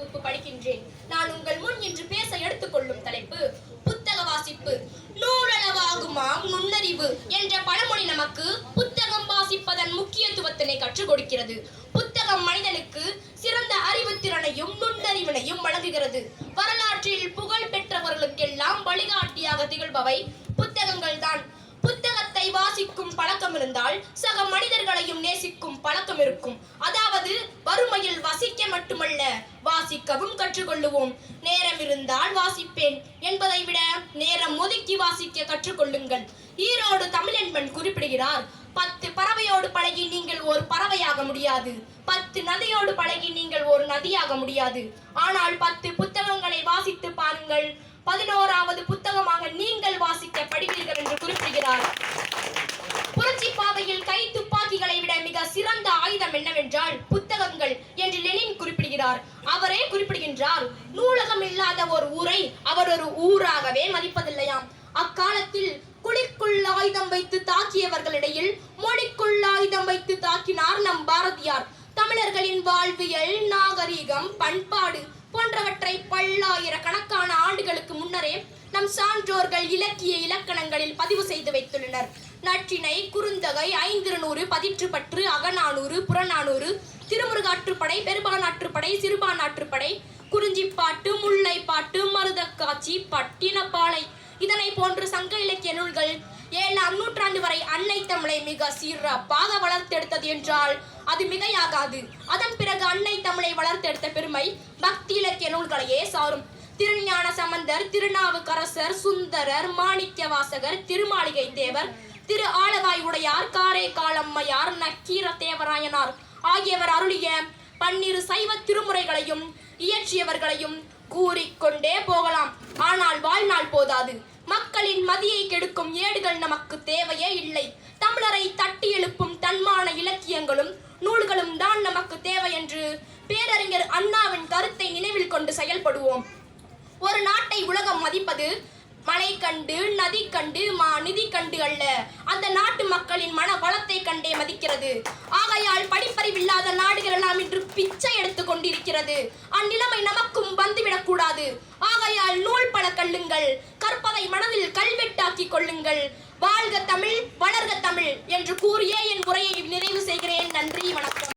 வகுப்பு படிக்கின்றேன். நான் உங்கள் முன் இன்று பேச எடுத்துக்கொள்ளும் தலைப்பு புத்தக வாசிப்பு. நூறளவாகுமா நுண்ணறிவு என்ற பழமொழி நமக்கு புத்தகம் வாசிப்பதன் முக்கியத்துவத்தினை கற்றுக் கொடுக்கிறது. புத்தகம் மனிதனுக்கு சிறந்த அறிவுத்திறனையும் நுண்ணறிவினையும் வழங்குகிறது. வரலாற்றில் புகழ் பெற்றவர்களுக்கெல்லாம் வழிகாட்டியாக திகழ்பவை புத்தகங்கள் தான் புத்தகத்தை வாசிக்கும் பழக்கம் இருந்தால் சக மனிதர்களையும் நேசிக்கும் பழக்கம் இருக்கும். அதாவது வறுமையில் வசிக்க மட்டுமல்ல வாசிக்கவும் கற்றுக்கொள்ளுவோம். நேரம் இருந்தால் வாசிப்பேன் என்பதை விட நேரம் ஒதுக்கி வாசிக்க கற்றுக்கொள்ளுங்கள். ஈரோடு தமிழன்பன் குறிப்பிடுகிறார் பத்து பறவையோடு பழகி நீங்கள் ஒரு பறவையாக முடியாது. பத்து நதியோடு பழகி நீங்கள் ஒரு நதியாக முடியாது. ஆனால் பத்து புத்தகங்களை வாசித்து பாருங்கள். பதினோராவது புத்தகமாக நீங்கள் வாசிக்க படுவீர்கள் என்று குறிப்பிடுகிறார் புரட்சி பாதையில் கை துப்பாக்கிகளை விட மிக சிறந்த ஆயுதம் என்னவென்றால் புத்தகங்கள் என்று லெனின் குறிப்பிடுகிறார் அவரே குறிப்பிடுகின்றார். நூலகம் இல்லாத ஒரு ஊரை அவர் ஒரு ஊராகவே மதிப்பதில்லையாம். அக்காலத்தில் குளிர்க்குள் ஆயுதம் வைத்து தாக்கியவர்களிடையில் மொழிக்குள் ஆயுதம் வைத்து தாக்கினார் நம் பாரதியார். தமிழர்களின் வாழ்வியல் நாகரிகம் பண்பாடு போன்றவற்றை பல்லாயிரக்கணக்கான ஆண்டுகளுக்கு முன்னரே நம் சான்றோர்கள் இலக்கிய இலக்கணங்களில் பதிவு செய்து வைத்துள்ளனர். நற்றினை குறுந்தகை ஐந்திருநூறு பதிற்றுப்பற்று அகநானூறு புறநானூறு திருமுருகாற்றுப்படை பெருபானாற்றுப்படை சிறுபானாற்றுப்படை குறிஞ்சிப்பாட்டு முல்லைப்பாட்டு மருதக்காட்சி பட்டினப்பாலை. இதனை போன்று சங்க இலக்கிய நூல்கள் ஏழாம் நூற்றாண்டு வரை அன்னை தமிழை மிக சிறப்பாக வளர்த்தெடுத்தது என்றால் அது மிகையாகாது. அதன் பிறகு அன்னை தமிழை வளர்த்தெடுத்த பெருமை பக்தி இலக்கிய நூல்களையே சாரும். திருஞான சம்பந்தர் திருநாவுக்கரசர் சுந்தரர் மாணிக்கவாசகர் திருமாளிகை தேவர் திரு ஆளவாய் உடையார் காரைக்கால் நக்கீர தேவராயனார். ஆகியவர் அருளிய பன்னிரு சைவ திருமுறைகளையும் இயற்றியவர்களையும் கூறிக்கொண்டே போகலாம். ஆனால் வாழ்நாள் போதாது. மக்களின் மதியை கெடுக்கும் ஏடுகள் நமக்கு தேவையே இல்லை. தமிழரை தட்டி எழுப்பும் தன்மான இலக்கியங்களும் நூல்களும் தான் நமக்கு தேவை என்று பேரறிஞர் அண்ணாவின் கருத்தை நினைவில் கொண்டு செயல்படுவோம். ஒரு நாட்டை உலகம் மதிப்பது மலை கண்டு நதி கண்டு மா நிதி கண்டு அல்ல. அந்த நாட்டு மக்களின் மன வளத்தை கண்டே மதிக்கிறது. ஆகையால் படிப்பறிவில்லாத நாடுகள் எல்லாம் இன்று பிச்சை எடுத்துக் கொண்டிருக்கிறது. அந்நிலைமை நமக்கும் வந்துவிடக் கூடாது. ஆகையால் நூல் பல கல்லுங்கள் கற்பதை மனதில் கல்வெட்டாக்கிக் கொள்ளுங்கள். வாழ்க தமிழ் வளர்க தமிழ் என்று கூறியே என் உரையை நிறைவு செய்கிறேன். நன்றி வணக்கம்.